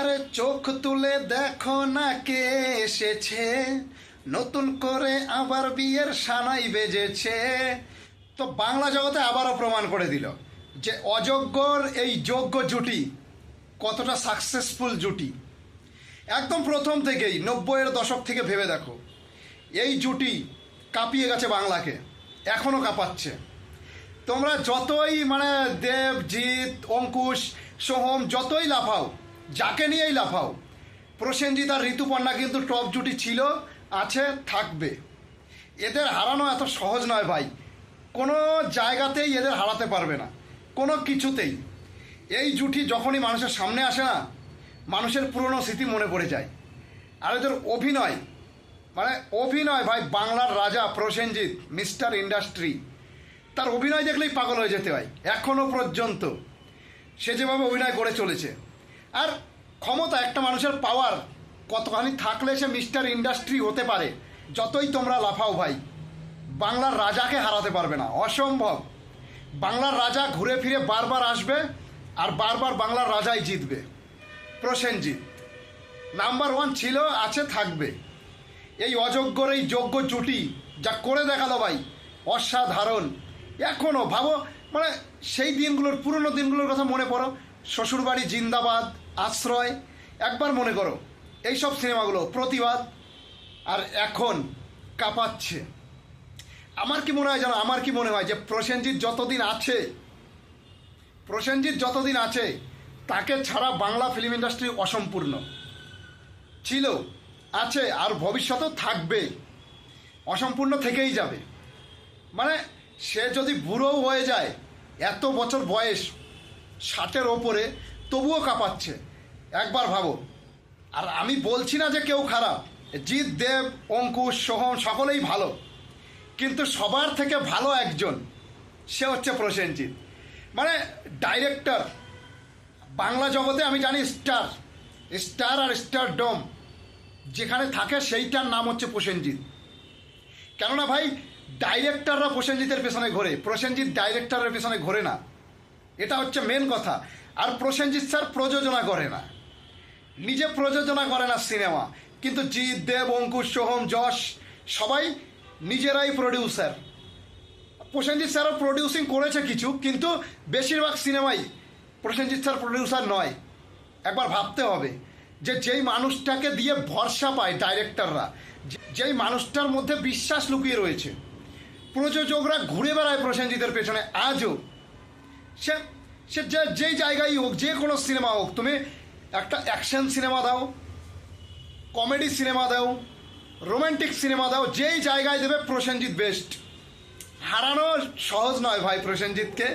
আরে চোখ তুলে দেখো না কে এসেছে। নতুন করে আবার বিয়ের সানাই বেজেছে। তো বাংলা জগতে আবারও প্রমাণ করে দিল যে অযোগ্যর এই যোগ্য জুটি কতটা সাকসেসফুল জুটি। একদম প্রথম থেকেই নব্বইয়ের দশক থেকে ভেবে দেখো, এই জুটি কাঁপিয়ে গেছে বাংলাকে এখনও কাঁপাচ্ছে। তোমরা যতই মানে দেব, জিৎ, অঙ্কুশ, সোহম, যতই লাফাও যাকে নিয়েই লাফাও। প্রসেনজিৎ আর ঋতুপর্ণা কিন্তু টপ জুটি ছিল, আছে, থাকবে। এদের হারানো এত সহজ নয় ভাই। কোনো জায়গাতেই এদের হারাতে পারবে না। কোনো কিছুতেই। এই জুটি যখনই মানুষের সামনে আসে না, মানুষের পুরনো স্মৃতি মনে পড়ে যায়। আর এদের অভিনয় মানে অভিনয় ভাই, বাংলার রাজা প্রসেনজিৎ, মিস্টার ইন্ডাস্ট্রি। তার অভিনয় দেখলেই পাগল হয়ে যেতে হয় এখনও পর্যন্ত। সে যেভাবে অভিনয় করে চলেছে। আর ক্ষমতা একটা মানুষের পাওয়ার কতখানি থাকলে সে মিস্টার ইন্ডাস্ট্রি হতে পারে, যতই তোমরা লাফাও ভাই, বাংলার রাজাকে হারাতে পারবে না, অসম্ভব। বাংলার রাজা ঘুরে ফিরে বারবার আসবে, আর বারবার বাংলার রাজাই জিতবে। প্রসেনজিৎ নাম্বার ওয়ান ছিল, আছে, থাকবে। এই অযোগ্যর এই যোগ্য জুটি যা করে দেখাল ভাই, অসাধারণ। এখনও ভাবো মানে সেই দিনগুলোর, পুরনো দিনগুলোর কথা মনে পড়ো, শ্বশুরবাড়ি জিন্দাবাদ আশ্রয়, একবার মনে করো, এইসব সিনেমাগুলো প্রতিবাদ আর এখন কাঁপাচ্ছে। আমার কি মনে হয় জানো? আমার কি মনে হয় যে প্রসেনজিৎ যতদিন আছে, প্রসেনজিৎ যতদিন আছে, তাকে ছাড়া বাংলা ফিল্ম ইন্ডাস্ট্রি অসম্পূর্ণ। ছিল, আছে, আর ভবিষ্যতেও থাকবে। অসম্পূর্ণ থেকেই যাবে। মানে সে যদি বুড়োও হয়ে যায়, এত বছর বয়স, ষাটের ওপরে তবুও কাঁপাচ্ছে। একবার ভাবো আর আমি বলছি না যে কেউ খারাপ। জিৎ, দেব, অঙ্কুশ, সোহম সকলেই ভালো। কিন্তু সবার থেকে ভালো একজন, সে হচ্ছে প্রসেনজিৎ। মানে ডাইরেক্টর বাংলা জগতে আমি জানি স্টার স্টার আর স্টার ডম যেখানে থাকে সেইটার নাম হচ্ছে প্রসেনজিৎ। কেননা ভাই ডাইরেক্টররা প্রসেনজিতের পেছনে ঘোরে। প্রসেনজিৎ ডাইরেক্টরের পেছনে ঘোরে না। এটা হচ্ছে মেন কথা। আর প্রসেনজিৎ স্যার প্রযোজনা করে না। নিজে প্রযোজনা করে না সিনেমা। কিন্তু জিৎ, দেব, অঙ্কুশ, সোহম, যশ, সবাই নিজেরাই প্রডিউসার প্রসেনজিৎ স্যারও প্রডিউসিং করেছে কিছু, কিন্তু বেশিরভাগ সিনেমাই প্রসেনজিৎ স্যার প্রডিউসার নয়। একবার ভাবতে হবে যে যেই মানুষটাকে দিয়ে ভরসা পায় ডাইরেক্টররা যেই মানুষটার মধ্যে বিশ্বাস লুকিয়ে রয়েছে। প্রযোজকরা ঘুরে বেড়ায় প্রসেনজিতের পেছনে। আজও সে সে যে, যেই জায়গায় হোক, যে কোনো সিনেমা হোক, তুমি একটা অ্যাকশন সিনেমা দাও, কমেডি সিনেমা দাও রোম্যান্টিক সিনেমা দাও, যেই জায়গায় দেবে প্রসেনজিৎ বেস্ট। হারানো সহজ নয় ভাই প্রসেনজিৎকে।